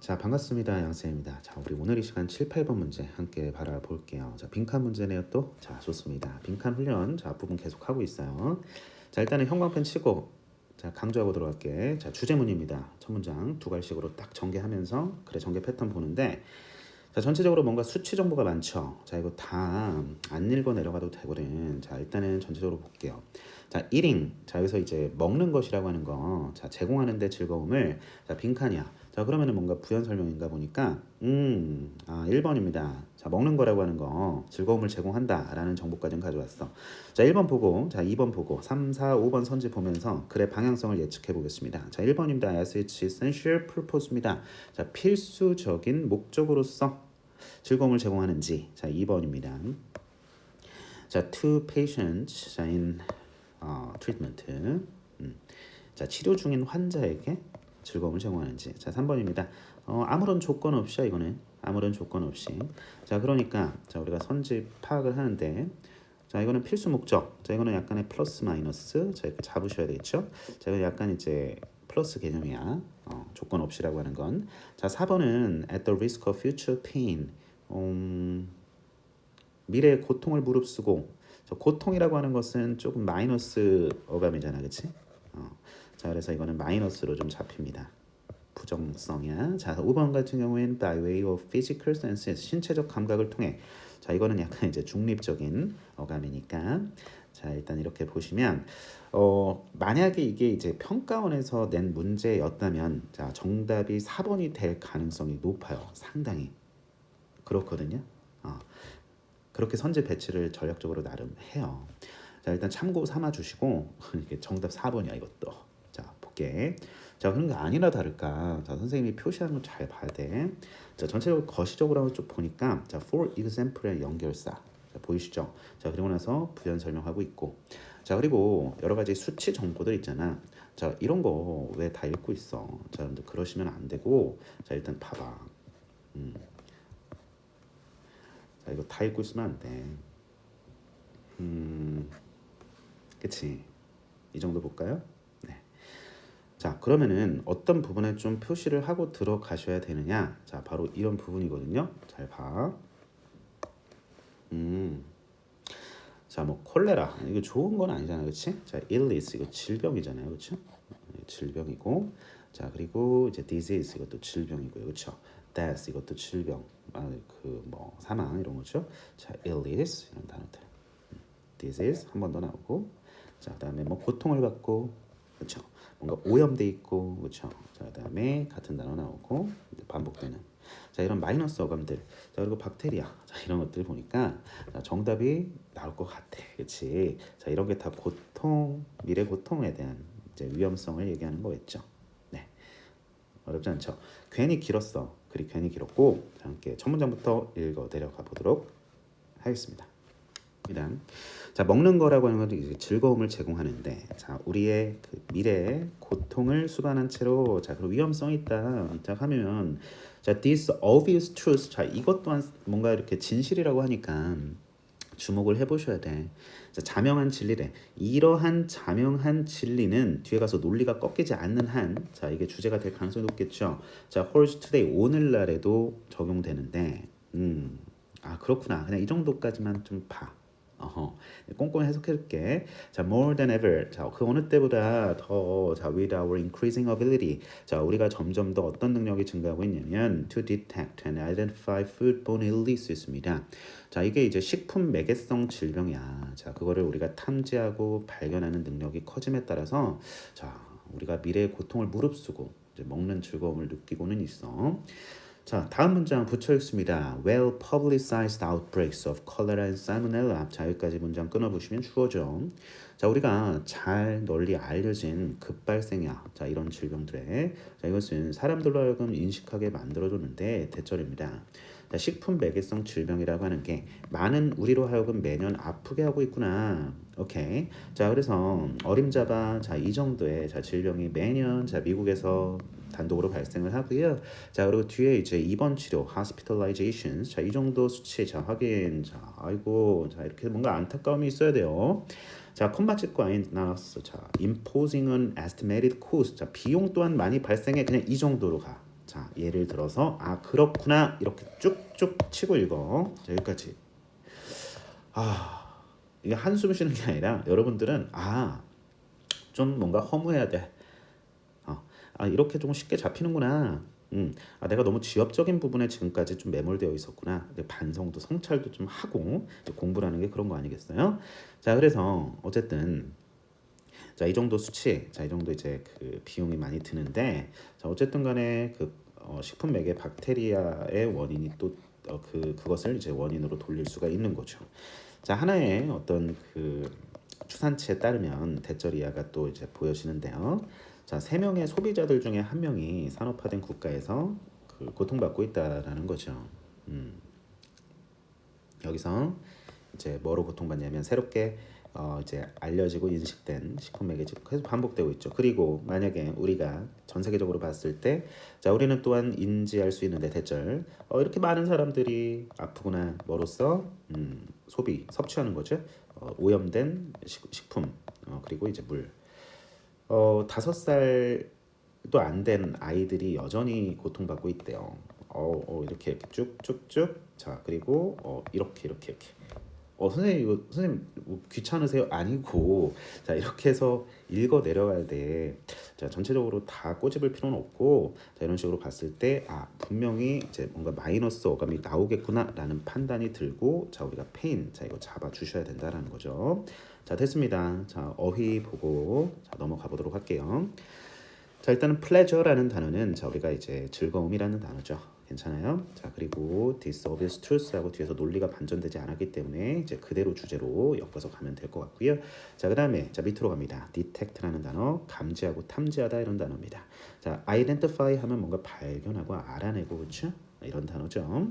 자 반갑습니다 양쌤입니다. 자 우리 오늘 이 시간 7, 8번 문제 함께 바라볼게요. 자 빈칸 문제네요 또. 자 좋습니다. 빈칸 훈련 자 앞부분 계속 하고 있어요. 자 일단은 형광펜 치고 자 강조하고 들어갈게. 자 주제문입니다. 첫 문장 두 갈식으로 딱 전개하면서 그래 전개 패턴 보는데 자 전체적으로 뭔가 수치 정보가 많죠. 자 이거 다 안 읽어 내려가도 되거든. 자 일단은 전체적으로 볼게요. 자 eating 자 여기서 이제 먹는 것이라고 하는 거. 자 제공하는데 즐거움을 자 빈칸이야. 자 그러면은 뭔가 부연 설명인가 보니까 음, 아 1번입니다. 자 먹는 거라고 하는 거 즐거움을 제공한다 라는 정보까지는 가져왔어. 자 1번 보고 자 2번 보고 3, 4, 5번 선지 보면서 글의 방향성을 예측해 보겠습니다. 자 1번입니다. As its essential purpose입니다. 자 필수적인 목적으로서 즐거움을 제공하는지 자 2번입니다. 자 to patients 자 in 어, treatment 음. 자 치료 중인 환자에게 즐거움을 제공하는지. 자 3번입니다. 어, 아무런 조건 없이야 이거는 아무런 조건 없이. 자 그러니까 자 우리가 선지 파악을 하는데 자 이거는 필수 목적. 자 이거는 약간의 플러스 마이너스. 자 이렇게 잡으셔야 되겠죠? 자 이거 약간 이제 플러스 개념이야. 어, 조건 없이라고 하는 건 자 4번은 at the risk of future pain. 음, 미래의 고통을 무릅쓰고. 저 고통이라고 하는 것은 조금 마이너스 어감이잖아 그치? 어. 자 그래서 이거는 마이너스로 좀 잡힙니다. 부정성이야. 자 5번 같은 경우에는 by way of physical senses 신체적 감각을 통해 자 이거는 약간 이제 중립적인 어감이니까 자 일단 이렇게 보시면 어 만약에 이게 이제 평가원에서 낸 문제였다면 자 정답이 4번이 될 가능성이 높아요. 상당히 그렇거든요. 어, 그렇게 선제 배치를 전략적으로 나름 해요. 자 일단 참고 삼아 주시고 정답 4번이야 이것도. 볼게. 자 그런 게 아니나 다를까. 자 선생님이 표시하는 걸 잘 봐야 돼. 자 전체적으로 거시적으로 한번 쭉 보니까 자 for example의 연결사. 자 보이시죠? 자 그리고 나서 부연 설명하고 있고. 자 그리고 여러 가지 수치 정보들 있잖아. 자 이런 거 왜 다 읽고 있어? 자 여러분들 그러시면 안 되고. 자 일단 봐봐. 음. 자 이거 다 읽고 있으면 안 돼. 음. 그치? 이 정도 볼까요? 자 그러면은 어떤 부분에 좀 표시를 하고 들어가셔야 되느냐? 자 바로 이런 부분이거든요. 잘 봐. 음. 자, 뭐 콜레라. 이거 좋은 건 아니잖아요, 그렇지? 자, illness. 이거 질병이잖아요, 그렇죠? 질병이고, 자 그리고 이제 disease. 이것도 질병이고요, 그렇죠? death. 이것도 질병, 아, 그 뭐 사망 이런 거죠. 자, illness. 이런 단어들, disease. 한 번 더 나오고, 자 그다음에 뭐 고통을 받고, 그렇죠? 뭔가 오염돼 있고 그렇죠. 자 그다음에 같은 단어 나오고 반복되는. 자 이런 마이너스 어감들. 자 그리고 박테리아. 자 이런 것들 보니까 자, 정답이 나올 것 같아. 그렇지 자 이런 게 다 고통 미래 고통에 대한 이제 위험성을 얘기하는 거겠죠. 네. 어렵지 않죠? 괜히 길었어. 글이 괜히 길었고 자, 함께 첫 문장부터 읽어 내려가 보도록 하겠습니다 일단 자 먹는 거라고 하는 것도 이제 즐거움을 제공하는데 자 우리의 그 미래의 고통을 수반한 채로 자 그리고 위험성이 있다 자 하면 자 this obvious truth 자 이것 또한 뭔가 이렇게 진실이라고 하니까 주목을 해보셔야 돼. 자, 자명한 진리래. 이러한 자명한 진리는 뒤에 가서 논리가 꺾이지 않는 한, 자 이게 주제가 될 가능성이 높겠죠. 자, holds today 오늘날에도 적용되는데, 음, 아 그렇구나. 그냥 이 정도까지만 좀 봐. 어허, 꼼꼼히 해석해줄게. 자, more than ever. 자, 그 어느 때보다 더, 자, with our increasing ability. 자, 우리가 점점 더 어떤 능력이 증가하고 있냐면 to detect and identify foodborne illness입니다. 자, 이게 이제 식품 매개성 질병이야. 자, 그거를 우리가 탐지하고 발견하는 능력이 커짐에 따라서, 자, 우리가 미래의 고통을 무릅쓰고 이제 먹는 즐거움을 느끼고는 있어. 자, 다음 문장 붙여 읽습니다. Well publicized outbreaks of cholera and salmonella. 자, 여기까지 문장 끊어보시면 주어져. 자, 우리가 잘 널리 알려진 급발생야. 자, 이런 질병들에 자, 이것은 사람들로 하여금 인식하게 만들어줬는데 대절입니다. 자, 식품 매개성 질병이라고 하는 게 많은 우리로 하여금 매년 아프게 하고 있구나. 오케이. 자, 그래서 어림잡아 자, 이 정도의 자, 질병이 매년 자, 미국에서 단독으로 발생을 하고요. 자 그리고 뒤에 이제 입원 치료, hospitalization, 자이 정도 수치 자 확인, 자 아이고 자 이렇게 뭔가 안타까움이 있어야 돼요. 자 콤마 찍고 아인 나왔어. 자 imposing an estimated cost, 자 비용 또한 많이 발생해 그냥 이 정도로 가. 자, 예를 들어서 아 그렇구나 이렇게 쭉쭉 치고 읽어. 자, 여기까지. 아 이게 한숨 쉬는 게 아니라 여러분들은 아 좀 뭔가 허무해야 돼. 어, 아 이렇게 좀 쉽게 잡히는구나. 음, 아 내가 너무 지엽적인 부분에 지금까지 좀 매몰되어 있었구나. 반성도 성찰도 좀 하고 공부라는 게 그런 거 아니겠어요? 자 그래서 어쨌든 자 이 정도 수치, 자 이 정도 이제 그 비용이 많이 드는데 자 어쨌든 간에 그 어, 식품 맥의 박테리아의 원인이 또 어, 그 그것을 이제 원인으로 돌릴 수가 있는 거죠. 자 하나의 어떤 그 추산치에 따르면 대절이하가 또 이제 보여지는데요. 자, 세 명의 소비자들 중에 한 명이 산업화된 국가에서 그 고통받고 있다라는 거죠. 음. 여기서 이제 뭐로 고통받냐면 새롭게 어 이제 알려지고 인식된 집 계속 반복되고 있죠. 그리고 만약에 우리가 전 세계적으로 봤을 때, 자 우리는 또한 인지할 수 있는데 대절 어 이렇게 많은 사람들이 아프구나 뭐로써 음 소비 섭취하는 거죠. 어, 오염된 식, 식품 어, 그리고 이제 물. 어 다섯 살도 안 된 아이들이 여전히 고통받고 있대요. 어, 어 이렇게 이렇게 쭉쭉쭉 자 그리고 어 이렇게 이렇게 이렇게 어 선생님 이거 선생님 뭐 귀찮으세요? 아니고 자 이렇게 해서 읽어 내려가야 돼. 자 전체적으로 다 꼬집을 필요는 없고 자 이런 식으로 봤을 때 아 분명히 이제 뭔가 마이너스 어감이 나오겠구나라는 판단이 들고 자 우리가 페인 자 이거 잡아 주셔야 된다라는 거죠. 자 됐습니다. 자 어휘 보고 자 넘어가 보도록 할게요. 자 일단은 pleasure라는 단어는 자 우리가 이제 즐거움이라는 단어죠. 괜찮아요? 자 그리고 this obvious truth하고 뒤에서 논리가 반전되지 않았기 때문에 이제 그대로 주제로 엮어서 가면 될 것 같고요. 자 그 다음에 자 밑으로 갑니다. detect라는 단어 감지하고 탐지하다 이런 단어입니다. 자 identify 하면 뭔가 발견하고 알아내고 그렇죠? 이런 단어죠.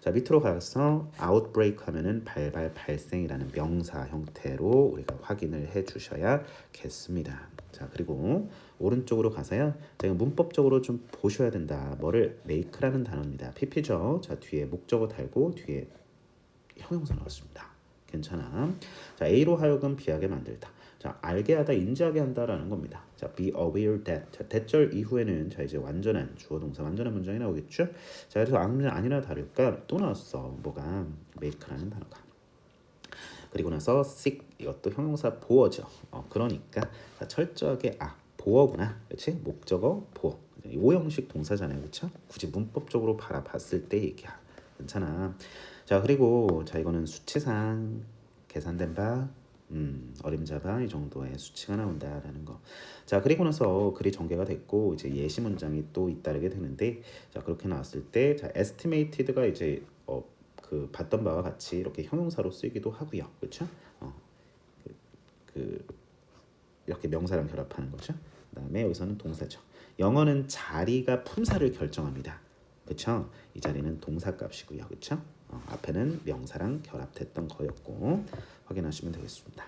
자 밑으로 가서 outbreak 하면은 발발 발생이라는 명사 형태로 우리가 확인을 해 주셔야겠습니다. 자 그리고 오른쪽으로 가서요. 제가 문법적으로 좀 보셔야 된다. 뭐를 make라는 단어입니다. pp죠. 자 뒤에 목적어 달고 뒤에 형용사 나왔습니다. 괜찮아. 자 A로 하여금 B하게 만들다. 자 알게 하다 인지하게 한다라는 겁니다. 자 be aware that 자, 대절 이후에는 자 이제 완전한 주어 동사 완전한 문장이 나오겠죠. 자 그래서 아니나 아니나 다를까 또 나왔어. 뭐가 make라는 단어가. 그리고 나서 seek 이것도 형용사 보어죠. 어, 그러니까 자, 철저하게 아 보어구나, 그렇지? 목적어 보어 오형식 동사잖아요, 그렇죠? 굳이 문법적으로 바라봤을 때 얘기야, 괜찮아. 자 그리고 자 이거는 수치상 계산된 바 음, 어림잡아 이 정도의 수치가 나온다라는 거. 자, 그리고 나서 글이 전개가 됐고 이제 예시 문장이 또 잇따르게 되는데 자, 그렇게 나왔을 때 자, estimated가 이제 어, 그 봤던 바와 같이 이렇게 형용사로 쓰이기도 하고요. 그렇죠? 어. 그, 그 이렇게 명사랑 결합하는 거죠. 그다음에 여기서는 동사죠. 영어는 자리가 품사를 결정합니다. 그렇죠? 이 자리는 동사 값이고요. 그렇죠? 어, 앞에는 명사랑 결합됐던 거였고 확인하시면 되겠습니다.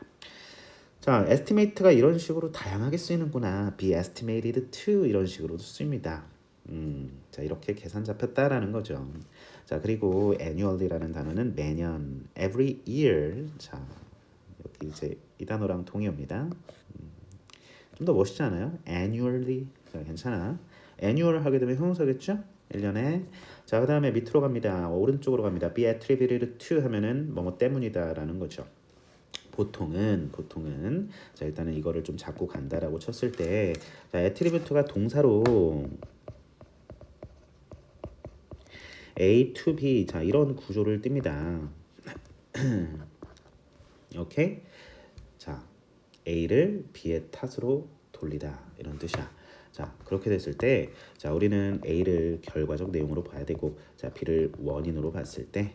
자, estimate가 이런 식으로 다양하게 쓰이는구나. be estimated to 이런 식으로도 쓰입니다. 음, 자 이렇게 계산 잡혔다라는 거죠. 자 그리고 annually라는 단어는 매년, every year. 자 여기 이제 이 단어랑 동의어입니다. 음, 좀더 멋있지 않아요? annually. 자 괜찮아. annual 하게 되면 형용사겠죠? 1년에 자 그 다음에 밑으로 갑니다. 오른쪽으로 갑니다. be attributed to 하면은 뭐뭐 때문이다 라는 거죠. 보통은 보통은 자 일단은 이거를 좀 잡고 간다라고 쳤을 때 자, attribute가 동사로 A to B 자 이런 구조를 띱니다. 오케이 자 A를 B의 탓으로 돌리다 이런 뜻이야. 자 그렇게 됐을 때 자 우리는 A를 결과적 내용으로 봐야 되고 자 B를 원인으로 봤을 때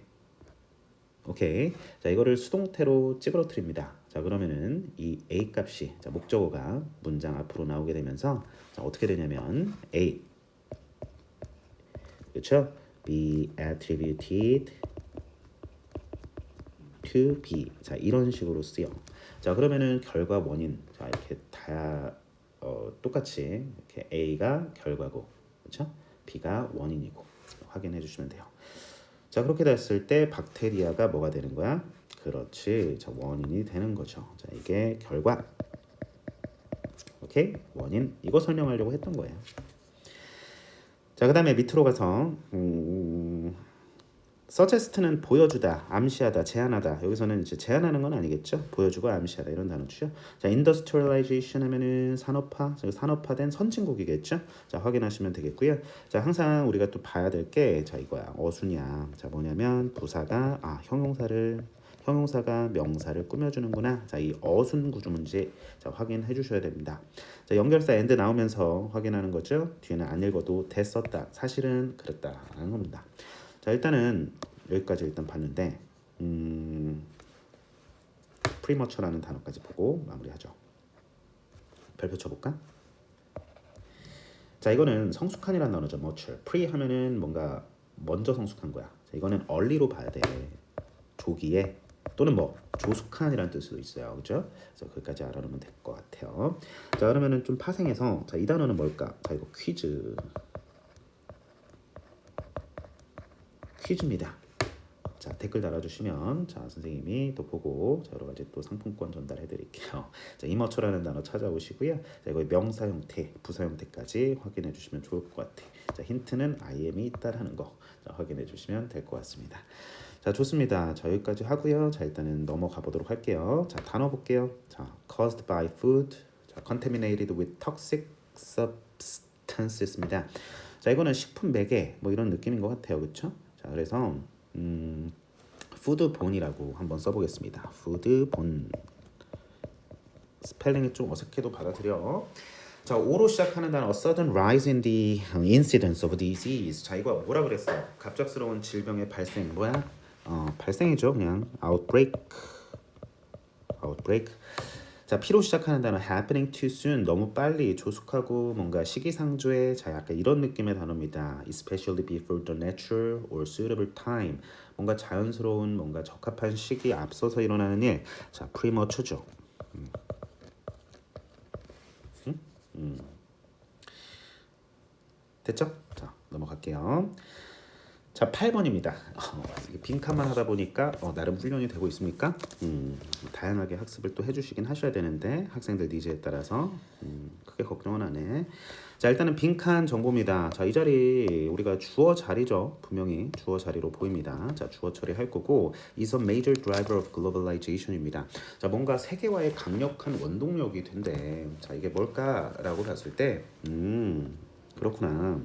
오케이 자 이거를 수동태로 찌그러뜨립니다. 자 그러면은 이 A 값이 자 목적어가 문장 앞으로 나오게 되면서 자 어떻게 되냐면 A 그렇죠? be attributed to B. 자 이런 식으로 쓰여. 자 그러면은 결과 원인 자 이렇게 다 어, 똑같이 이렇게 A가 결과고 그렇죠? B가 원인이고 확인해 주시면 돼요. 자 그렇게 됐을 때 박테리아가 뭐가 되는 거야? 그렇지. 자 원인이 되는 거죠. 자 이게 결과. 오케이 원인 이거 설명하려고 했던 거예요. 자, 그 다음에 밑으로 가서 음, suggest는 보여주다, 암시하다, 제안하다. 여기서는 이제 제안하는 건 아니겠죠. 보여주고 암시하다 이런 단어죠. 자, industrialization 하면은 산업화, 자, 산업화된 선진국이겠죠. 자, 확인하시면 되겠고요. 자, 항상 우리가 또 봐야 될 게 자, 이거야. 어순이야. 자, 뭐냐면 부사가 아, 형용사를 형용사가 명사를 꾸며주는구나. 자, 이 어순 구조 문제 자, 확인해 주셔야 됩니다. 자, 연결사 and 나오면서 확인하는 거죠. 뒤에는 안 읽어도 됐었다. 사실은 그랬다라는 겁니다. 자, 일단은 여기까지 일단 봤는데 음, 프리머처라는 단어까지 보고 마무리하죠. 별표 쳐볼까? 자, 이거는 성숙한이라는 단어죠. mature. pre 하면은 뭔가 먼저 성숙한 거야. 자, 이거는 early로 봐야 돼. 조기에 또는 뭐 조숙한이라는 뜻도 있어요. 그렇죠? 그래서 거기까지 알아놓으면 될 것 같아요. 자, 그러면은 좀 파생해서 자, 이 단어는 뭘까? 자, 이거 퀴즈. 퀴즈입니다. 자 댓글 달아주시면 자 선생님이 또 보고 자, 여러 가지 또 상품권 전달해 드릴게요. 자 이머처라는 단어 찾아오시고요. 자 이거 명사 형태, 부사 형태까지 확인해 주시면 좋을 것 같아. 자 힌트는 IM이 있다라는 거 자, 확인해 주시면 될 것 같습니다. 자 좋습니다. 자 여기까지 하고요. 자 일단은 넘어가 보도록 할게요. 자 단어 볼게요. 자 caused by food, 자 contaminated with toxic substances입니다. 자 이거는 식품 매개 뭐 이런 느낌인 것 같아요, 그렇죠? 자 그래서 음, 푸드본이라고 한번 써보겠습니다. 푸드본 스펠링이 좀 어색해도 받아들여. 자, 오로 시작하는 단어 sudden rise in the incidence of disease. 자, 이거 뭐라 그랬어? 갑작스러운 질병의 발생. 뭐야? 어, 발생이죠. 그냥 outbreak. outbreak. 자, P로 시작하는 단어 happening too soon. 너무 빨리 조숙하고 뭔가 시기상조의 자, 약간 이런 느낌의 단어입니다. especially before the natural or suitable time. 뭔가 자연스러운 뭔가 적합한 시기 앞서서 일어나는 일. 자, premature죠. 음. 음? 음. 됐죠? 자, 넘어갈게요. 자, 8번입니다. 어, 빈칸만 하다 보니까 어, 나름 훈련이 되고 있습니까? 음, 다양하게 학습을 또 해주시긴 하셔야 되는데 학생들 니즈에 따라서 음, 크게 걱정은 안 해. 자, 일단은 빈칸 정보입니다. 자, 이 자리 우리가 주어 자리죠. 분명히 주어 자리로 보입니다. 자, 주어 처리할 거고 is a major driver of globalization입니다. 자, 뭔가 세계화의 강력한 원동력이 된대. 자, 이게 뭘까라고 봤을 때, 음, 그렇구나.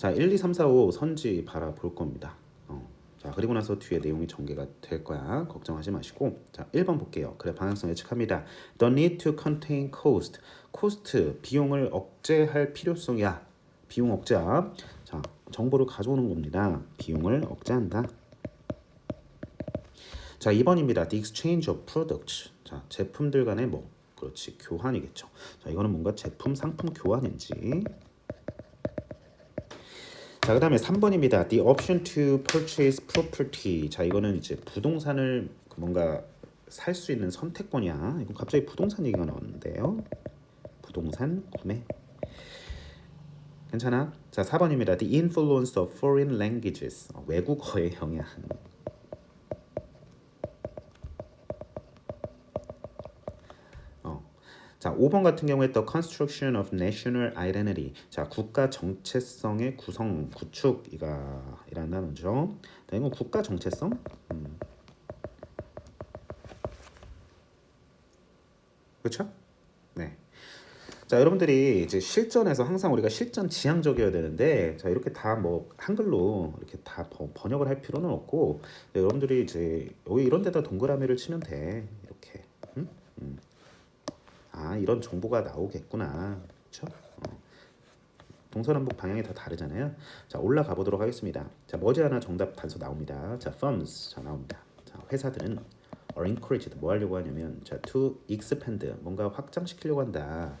자, 1, 2, 3, 4, 5 선지 바라볼 겁니다. 어. 자, 그리고 나서 뒤에 내용이 전개가 될 거야. 걱정하지 마시고. 자, 1번 볼게요. 그래, 방향성 예측합니다. The need to contain cost. 코스트, 비용을 억제할 필요성이야. 비용 억제야. 자, 정보를 가져오는 겁니다. 비용을 억제한다. 자, 2번입니다. The exchange of products. 자, 제품들 간의 뭐, 그렇지, 교환이겠죠. 자, 이거는 뭔가 제품, 상품 교환인지. 자, 그 다음에 3번입니다. The option to purchase property. 자, 이거는 이제 부동산을 뭔가 살 수 있는 선택권이야. 이건 갑자기 부동산 얘기가 나왔는데요. 부동산 구매. 괜찮아? 자, 4번입니다. The influence of foreign languages. 어, 외국어의 영향. 어. 자, 5번 같은 경우에 the construction of national identity. 자, 국가 정체성의 구성, 구축이가 이란 단어죠. 자, 이건 국가 정체성? 음. 그렇죠? 네. 자, 여러분들이 이제 실전에서 항상 우리가 실전 지향적이어야 되는데, 자, 이렇게 다 뭐 한글로 이렇게 다 번- 번역을 할 필요는 없고, 네, 여러분들이 이제 여기 이런 데다 동그라미를 치면 돼. 이렇게. 음? 음. 아, 이런 정보가 나오겠구나. 그렇죠? 어. 동서남북 방향이 다 다르잖아요. 자, 올라가 보도록 하겠습니다. 자, 머지않아 정답 단서 나옵니다. 자, firms 자 나옵니다. 자, 회사들은 are encouraged 뭐 하려고 하냐면 자, to expand 뭔가 확장시키려고 한다.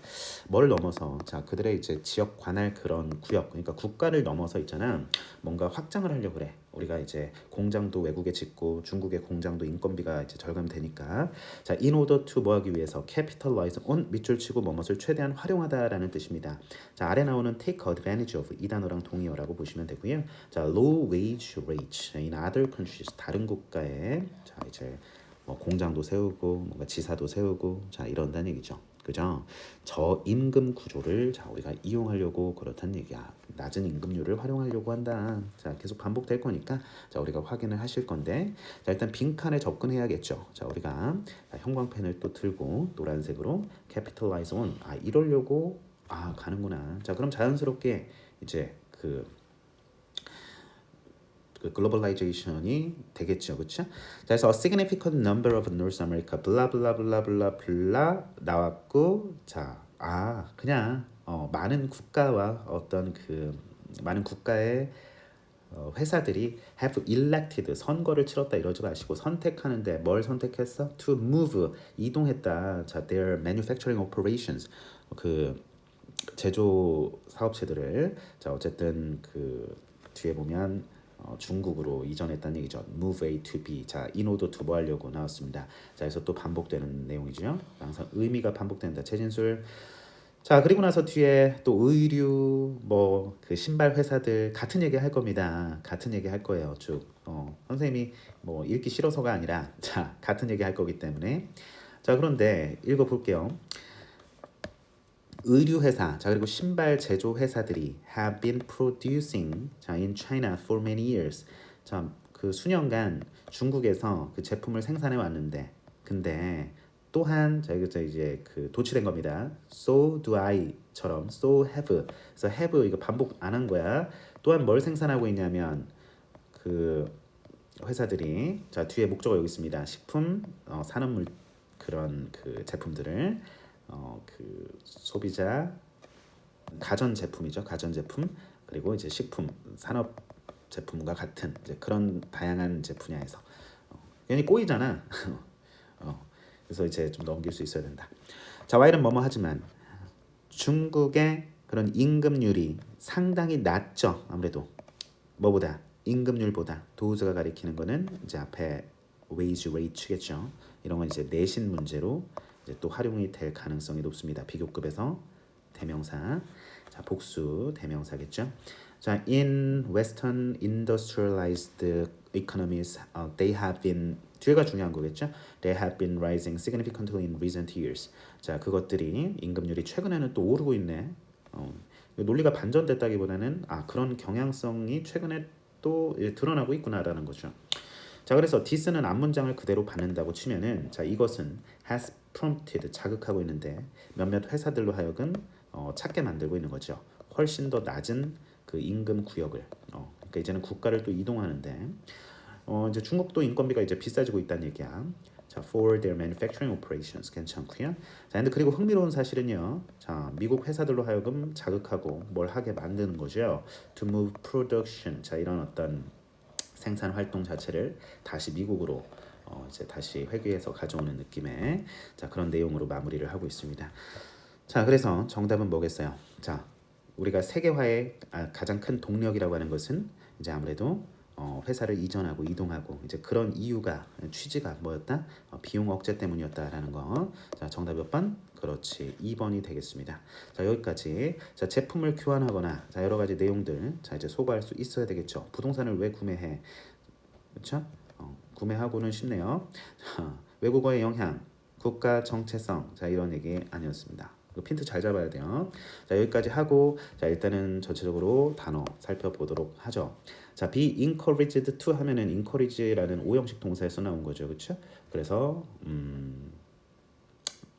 뭘 넘어서 자, 그들의 이제 지역 관할 그런 구역 그러니까 국가를 넘어서 있잖아. 뭔가 확장을 하려고 그래. 우리가 이제 공장도 외국에 짓고 중국의 공장도 인건비가 이제 절감되니까 자, in order to 뭐 하기 위해서 capitalize on 밑줄 치고 뭐뭇을 최대한 활용하다라는 뜻입니다. 자, 아래 나오는 take advantage of 이 단어랑 동의어라고 보시면 되고요. 자, low wage rates in other countries 다른 국가에 자, 이제 뭐 공장도 세우고 뭔가 지사도 세우고 자, 이런다는 얘기죠. 그죠? 저임금 구조를 자 우리가 이용하려고 그렇다는 얘기야. 낮은 임금률을 활용하려고 한다. 자 계속 반복될 거니까 자 우리가 확인을 하실 건데 자 일단 빈칸에 접근해야겠죠. 자 우리가 자, 형광펜을 또 들고 노란색으로 capitalize on 아 이러려고 아 가는구나. 자 그럼 자연스럽게 이제 그 그 글로벌라이제이션이 되겠죠, 그렇죠? 자, 그래서 a significant number of North America, 블라 블라 블라 블라 블라 나왔고, 자, 아 그냥 어, 많은 국가와 어떤 그 많은 국가의 어, 회사들이 have elected 선거를 치렀다 이러지 마시고 선택하는데 뭘 선택했어? To move 이동했다. 자, their manufacturing operations 그 제조 사업체들을 자 어쨌든 그 뒤에 보면 어, 중국으로 이전했다는 얘기죠. Move A to B. 자, 인오도 두보하려고 나왔습니다. 자, 그래서 또 반복되는 내용이죠. 항상 의미가 반복된다. 최진술. 자, 그리고 나서 뒤에 또 의류 뭐 그 신발 회사들 같은 얘기 할 겁니다. 같은 얘기 할 거예요. 쭉. 어, 선생님이 뭐 읽기 싫어서가 아니라 자, 같은 얘기 할 거기 때문에 자, 그런데 읽어 볼게요. 의류 회사, 자 그리고 신발 제조 회사들이 have been producing 자 in China for many years. 자그 수년간 중국에서 그 제품을 생산해 왔는데 근데 또한 자 이제 그 도출된 겁니다. So do I처럼 so have. 그래서 have 이거 반복 안 한 거야. 또한 뭘 생산하고 있냐면 그 회사들이 자 뒤에 목적어 여기 있습니다. 식품, 어, 산업물 그런 그 제품들을 어, 그 소비자 가전 제품이죠. 가전 제품 그리고 이제 식품 산업 제품과 같은 이제 그런 다양한 이제 분야에서 어, 괜히 꼬이잖아. 어, 그래서 이제 좀 넘길 수 있어야 된다. 자, 와일은 뭐뭐 하지만 중국의 그런 임금률이 상당히 낮죠. 아무래도 뭐보다 임금률보다 도우즈가 가리키는 거는 이제 앞에 wage rate겠죠. 이런 건 이제 내신 문제로 또 활용이 될 가능성이 높습니다. 비교급에서 대명사 자 복수 대명사겠죠. 자 in Western industrialized economies, uh, they have been 뒤에가 중요한 거겠죠. They have been rising significantly in recent years. 자 그것들이 임금률이 최근에는 또 오르고 있네. 어, 논리가 반전됐다기보다는 아 그런 경향성이 최근에 또 예, 드러나고 있구나라는 거죠. 자 그래서 this는 앞문장을 그대로 받는다고 치면은 자 이것은 has prompted 자극하고 있는데 몇몇 회사들로 하여금 어, 찾게 만들고 있는 거죠. 훨씬 더 낮은 그 임금 구역을 어, 그러니까 이제는 국가를 또 이동하는데 어, 이제 중국도 인건비가 이제 비싸지고 있다는 얘기야. 자, for their manufacturing operations 괜찮고요. 자, 근데 그리고 흥미로운 사실은요. 자, 미국 회사들로 하여금 자극하고 뭘 하게 만드는 거죠. To move production. 자, 이런 어떤 생산 활동 자체를 다시 미국으로 어, 이제 다시 회귀해서 가져오는 느낌의 자 그런 내용으로 마무리를 하고 있습니다. 자 그래서 정답은 뭐겠어요? 자 우리가 세계화의 아, 가장 큰 동력이라고 하는 것은 이제 아무래도 어, 회사를 이전하고 이동하고 이제 그런 이유가 취지가 뭐였다? 어, 비용 억제 때문이었다라는 거. 자 정답 몇 번? 그렇지 2번이 되겠습니다. 자 여기까지 자 제품을 교환하거나 자 여러 가지 내용들 자 이제 소거할 수 있어야 되겠죠. 부동산을 왜 구매해? 그렇죠? 어, 구매하고는 쉽네요. 자, 외국어의 영향, 국가 정체성 자 이런 얘기 아니었습니다. 그 핀트 잘 잡아야 돼요. 자 여기까지 하고 자 일단은 전체적으로 단어 살펴보도록 하죠. 자 be encouraged to 하면은 encourage라는 오형식 동사에서 나온 거죠, 그렇죠? 그래서 음.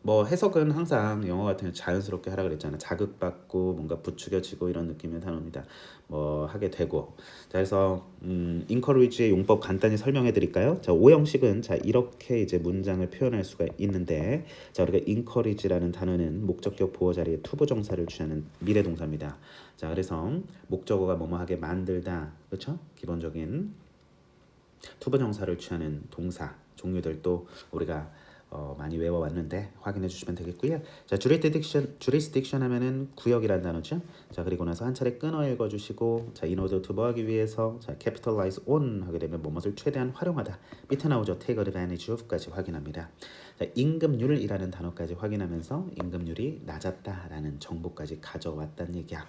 뭐 해석은 항상 영어 같은 경우 자연스럽게 하라 그랬잖아. 자극받고 뭔가 부추겨지고 이런 느낌의 단어입니다. 뭐 하게 되고. 자, 그래서 음, encourage의 용법 간단히 설명해 드릴까요? 자, 오형식은 자, 이렇게 이제 문장을 표현할 수가 있는데 자, 우리가 encourage라는 단어는 목적격 보호 자리에 투부 정사를 취하는 미래 동사입니다. 자, 그래서 목적어가 뭐뭐하게 만들다. 그렇죠? 기본적인 투부 정사를 취하는 동사 종류들도 우리가 어, 많이 외워왔는데 확인해 주시면 되겠고요. 자, jurisdiction, jurisdiction 하면은 구역이라는 단어죠. 자, 그리고 나서 한 차례 끊어 읽어주시고, 자, in order to 뭐하기 위해서, 자, capitalize on 하게 되면 뭐뭇을 최대한 활용하다. 밑에 나오죠. take advantage of까지 확인합니다. 자, 임금률이라는 단어까지 확인하면서 임금률이 낮았다라는 정보까지 가져왔다는 얘기야.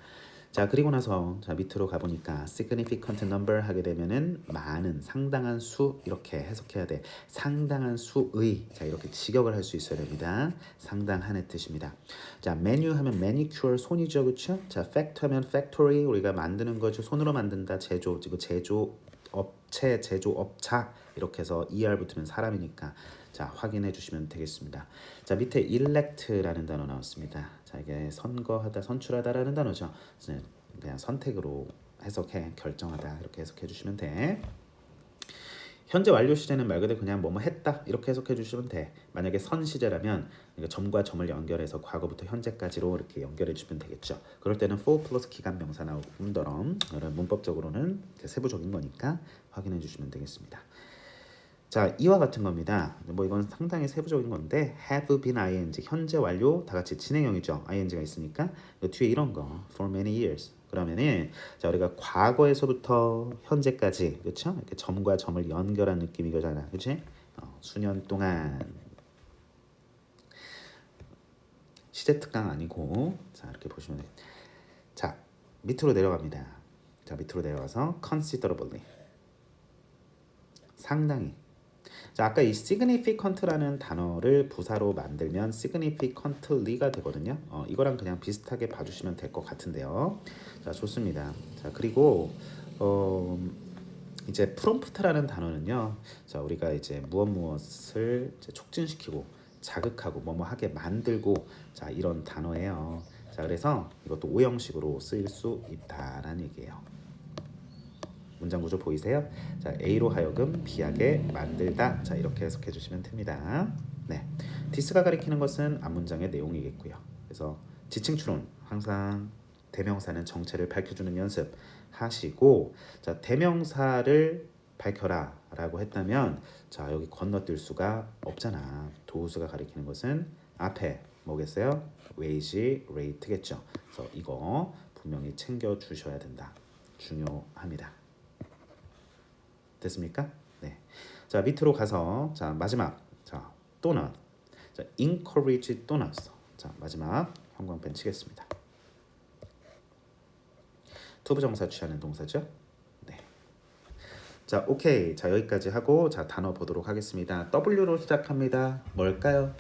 자 그리고 나서 자 밑으로 가보니까 significant number 하게 되면은 많은 상당한 수 이렇게 해석해야 돼. 상당한 수의 자 이렇게 직역을 할 수 있어야 됩니다. 상당한의 뜻입니다. 자 메뉴 하면 매니큐어 손이죠. 그쵸? 자 팩트 하면 factory 우리가 만드는 거죠. 손으로 만든다. 제조 이거 제조 업체 제조업자 이렇게 해서 er 붙으면 사람이니까 자 확인해 주시면 되겠습니다. 자 밑에 elect라는 단어 나왔습니다. 자 이게 선거하다 선출하다라는 단어죠. 그냥 선택으로 해석해 결정하다 이렇게 해석해 주시면 돼. 현재 완료 시제는 말 그대로 그냥 뭐뭐 했다 이렇게 해석해 주시면 돼. 만약에 선 시제라면 그러니까 점과 점을 연결해서 과거부터 현재까지로 이렇게 연결해 주면 되겠죠. 그럴 때는 for 플러스 기간 명사 나오고 뿐더럼 이런 문법적으로는 세부적인 거니까 확인해 주시면 되겠습니다. 자 이와 같은 겁니다. 뭐 이건 상당히 세부적인 건데 have been ing 현재 완료 다 같이 진행형이죠. ing가 있으니까 이 뒤에 이런 거 for many years 그러면은 자 우리가 과거에서부터 현재까지 그렇죠? 이렇게 점과 점을 연결한 느낌 이거잖아, 그렇지? 어, 수년 동안 시제 특강 아니고 자 이렇게 보시면 돼. 자 밑으로 내려갑니다. 자 밑으로 내려가서 considerably 상당히 자 아까 이 significant라는 단어를 부사로 만들면 significantly가 되거든요. 어, 이거랑 그냥 비슷하게 봐주시면 될 것 같은데요. 자 좋습니다. 자 그리고 어, 이제 프롬프트라는 단어는요. 자 우리가 이제 무엇 무엇을 이제 촉진시키고 자극하고 뭐뭐 하게 만들고 자 이런 단어예요. 자 그래서 이것도 오형식으로 쓰일 수 있다라는 얘기예요. 문장 구조 보이세요? 자, A로 하여금 B하게 만들다. 자, 이렇게 해석해 주시면 됩니다. 네. 디스가 가리키는 것은 앞문장의 내용이겠고요. 그래서 지칭 추론 항상 대명사는 정체를 밝혀주는 연습 하시고 자, 대명사를 밝혀라 라고 했다면 자, 여기 건너뛸 수가 없잖아. 도우스가 가리키는 것은 앞에 뭐겠어요? wage, rate겠죠. 그래서 이거 분명히 챙겨 주셔야 된다. 중요합니다. 됐습니까? 네. 자 밑으로 가서 자 마지막 자 또는 자 encourage 또는 자 마지막 형광펜 치겠습니다. 투부정사 취하는 동사죠. 네. 자 오케이 자 여기까지 하고 자 단어 보도록 하겠습니다. W로 시작합니다. 뭘까요?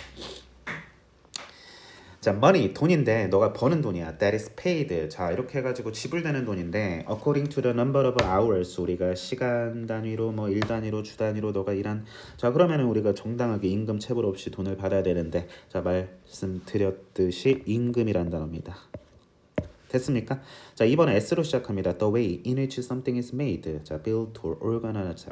자, money 돈인데 너가 버는 돈이야. That is paid. 자, 이렇게 해가지고 지불되는 돈인데 according to the number of hours 우리가 시간 단위로 뭐 일 단위로 주 단위로 너가 일한 자 그러면은 우리가 정당하게 임금 체불 없이 돈을 받아야 되는데 자 말씀드렸듯이 임금이란 단어입니다. 됐습니까? 자 이번에 S로 시작합니다. The way in which something is made. 자 built or organized.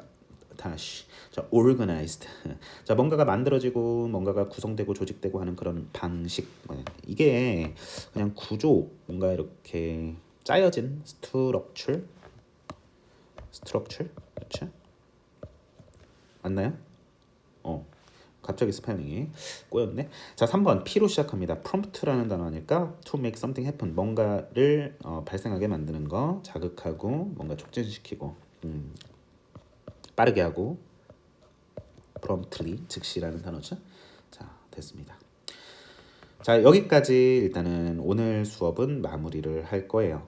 다시 자 organized 자 뭔가가 만들어지고 뭔가가 구성되고 조직되고 하는 그런 방식 뭐, 이게 그냥 구조 뭔가 이렇게 짜여진 스트럭처 스트럭처 그렇죠 맞나요? 어 갑자기 스펠링이 꼬였네. 자, 3번 P로 시작합니다. prompt라는 단어 아닐까? to make something happen. 뭔가를 어, 발생하게 만드는 거, 자극하고 뭔가 촉진시키고. 음, 빠르게 하고 promptly 즉시라는 단어죠. 자, 됐습니다. 자, 여기까지 일단은 오늘 수업은 마무리를 할 거예요.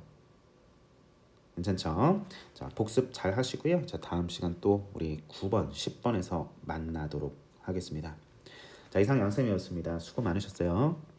괜찮죠? 자, 복습 잘 하시고요. 자, 다음 시간 또 우리 9번, 10번에서 만나도록 하겠습니다. 자, 이상 양쌤이었습니다. 수고 많으셨어요.